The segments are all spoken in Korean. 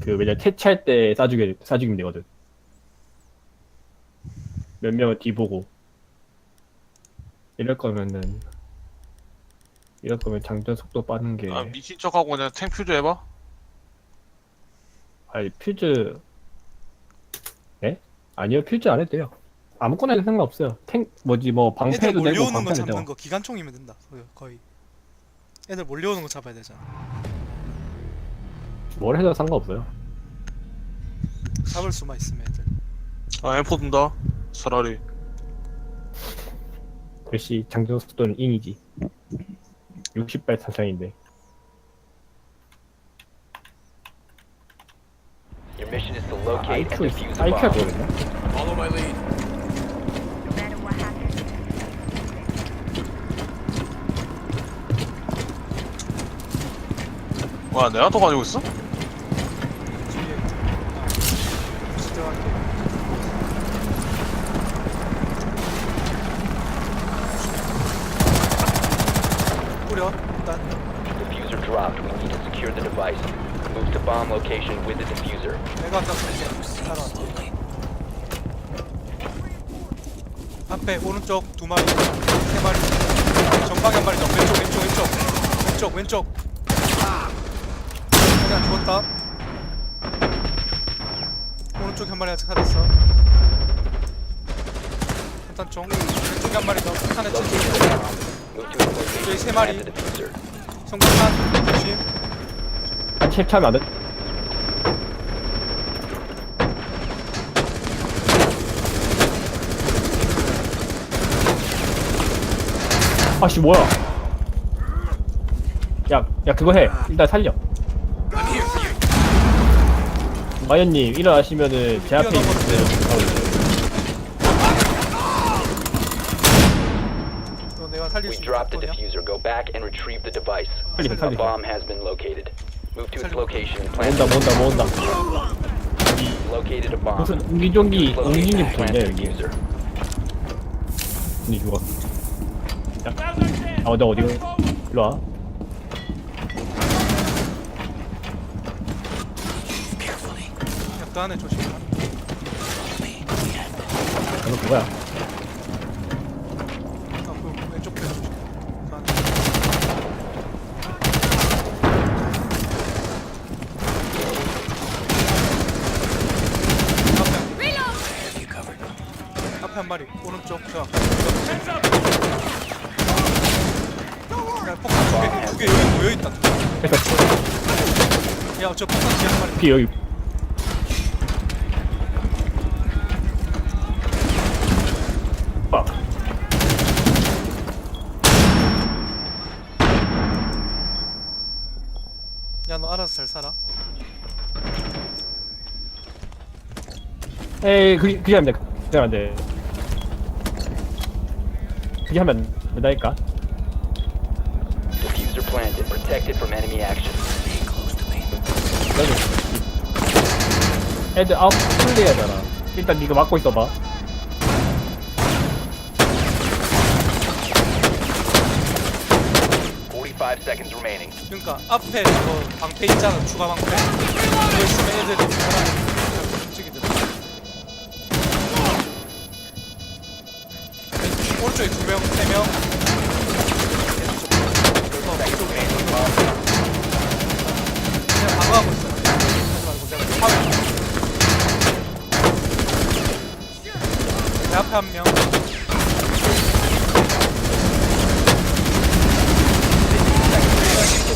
그 왜냐 퇴치할 때 쏴주게 쏴주기면 되거든. 몇 명을 뒤보고 이럴 거면은 이럴 거면 장전 속도 빠른 게 아, 미친 척하고 그냥 탱 퓨즈 해봐. 아니 퓨즈 예? 아니요 퓨즈 안 해도 돼요. 아무거나 해도 상관없어요. 탱 뭐지 뭐 애들 방패도 되고 몰려오는 거 방패도 잡는 되고 거 기관총이면 된다. 거의- 거의. 애들 몰려오는 거 잡아야 되잖아. 뭘 해도 상관없어요. 잡을 수만 있으면 애들. 아, M4 든다. 차라리. 역시 장전 속도는 인이지. 60발 사상인데. Your mission is to 아, locate and IQ defuse the IQ가 bomb. 그거든요. Follow my lead. No matter what happens, 와, 내가 또 가지고 있어? 뒤에. 아, 다시 들어갈게. 뿌려 일단 Diffuser dropped. We need to secure the device. Move to bomb location with the diffuser. 내가 아까 따라왔지 앞에 오른쪽 두 마리 세 마리 전방에 한 마리 더 왼쪽 왼쪽 왼쪽 왼쪽 왼쪽 그냥 죽었다 오른쪽에 한 마리 아직 살았어 일단 총 왼쪽에 한 마리 더 Locate 쳤지 the bomb. Move to its location 저기 세 마리. plant the diffuser. 성공한 조심 아, 챕차면 안 돼. 아씨 뭐야? 야, 야 그거 해. 일단 살려. 마연님 일어나시면은 제 앞에 있는 너 내가 살릴 We 수 있는 dropped the 거냐? diffuser. Go back and retrieve the device. 살리고 A 살리고. bomb has been located. Move to its 살리고. location and plant 모은다 the 모은다 diffuser. 모은다. Located a bomb. 무슨 옹기종기 Locate 옹기님 and plant 보이냐 the 여기? diffuser. 니 죽었어. 야, 아, 너 어디가? 일로 와. 약간 안에 조심 너 그거야. 아, 그 왼쪽 편 조심 그 안에. 앞에 앞에 한 마리 오른 쪽저 야, 폭탄 두 개 두 개 여기 모여 있다. 야, 저 폭탄 뒤에 한 마리. 피 여기. 빡. 야, 너 알아서 잘 살아. 에이 그게 그게 하면 돼. 그게 하면 안 돼. 그게 하면 안 된다니까. Diffuser planted. Protected from enemy action. 애들 아웃 플레이하잖아. 일단 네가 막고 있어봐. Forty-five seconds remaining. 그러니까 앞에 저거 방패 있잖아, 추가 방패. 그거 있으면 애들이 사람 오른쪽에 두 명, 세 명. 그냥 방어하고 있어. 내 앞에 한 명.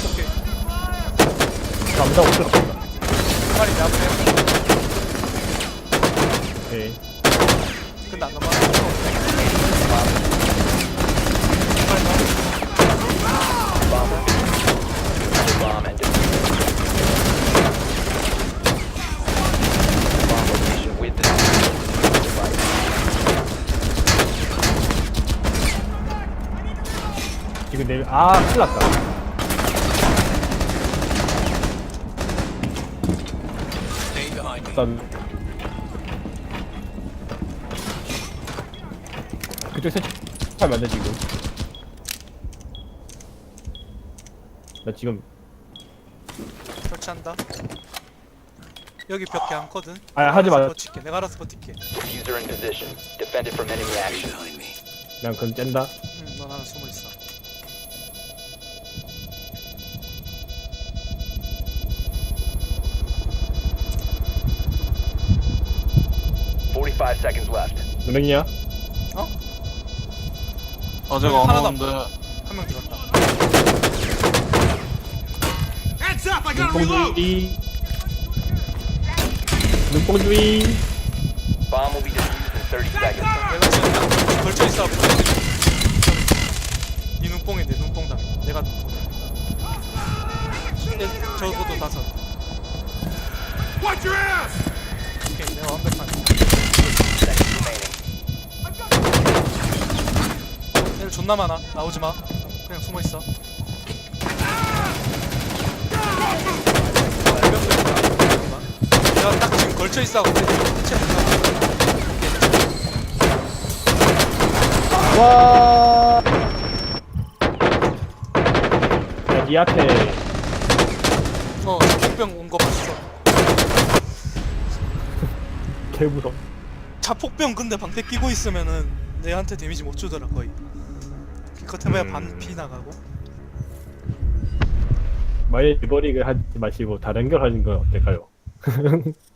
오케이. 감자 없어. 한 마리 내 앞에. 오케이. 근데 안 넘어 지금 내 아, 큰일 났다. 일단 그쪽 세차하면 안돼 지금. 나 지금 설치한다. 여기 벽에 않거든. 아, 하지 알아서 마요. 버틸게. 내가 알아서 버틸게. Diffuser in position. Defend it from enemy action. Behind me. 그냥 그건 뗀다. 응, 넌 하나 숨어 있어. Forty-five seconds left. 몇 명이야? 아직 안 하나도 오는데. 한명 들었다. 눈뽕주의. 눈뽕주의. Bomb will be defused in 30 seconds. 내가 지금 걸쳐 있어. 이 눈뽕이 내 눈뽕다. 내가 눈뽕. 네, 저것도 다섯. Watch your ass! 오케이, 내가 완벽한. 존나 많아. 나오지 마. 그냥 숨어 있어. 내가 딱 지금 걸쳐 있어. 와. 야, 니 앞에 어, 폭병 온 거 봤어. 개 무서. 자폭병 근데 방패 끼고 있으면은 내한테 데미지 못 주더라 거의. 기껏해봐야 음. 반피 나가고. 만약 리버링을 하지 마시고 다른 걸 하는 건 어떨까요?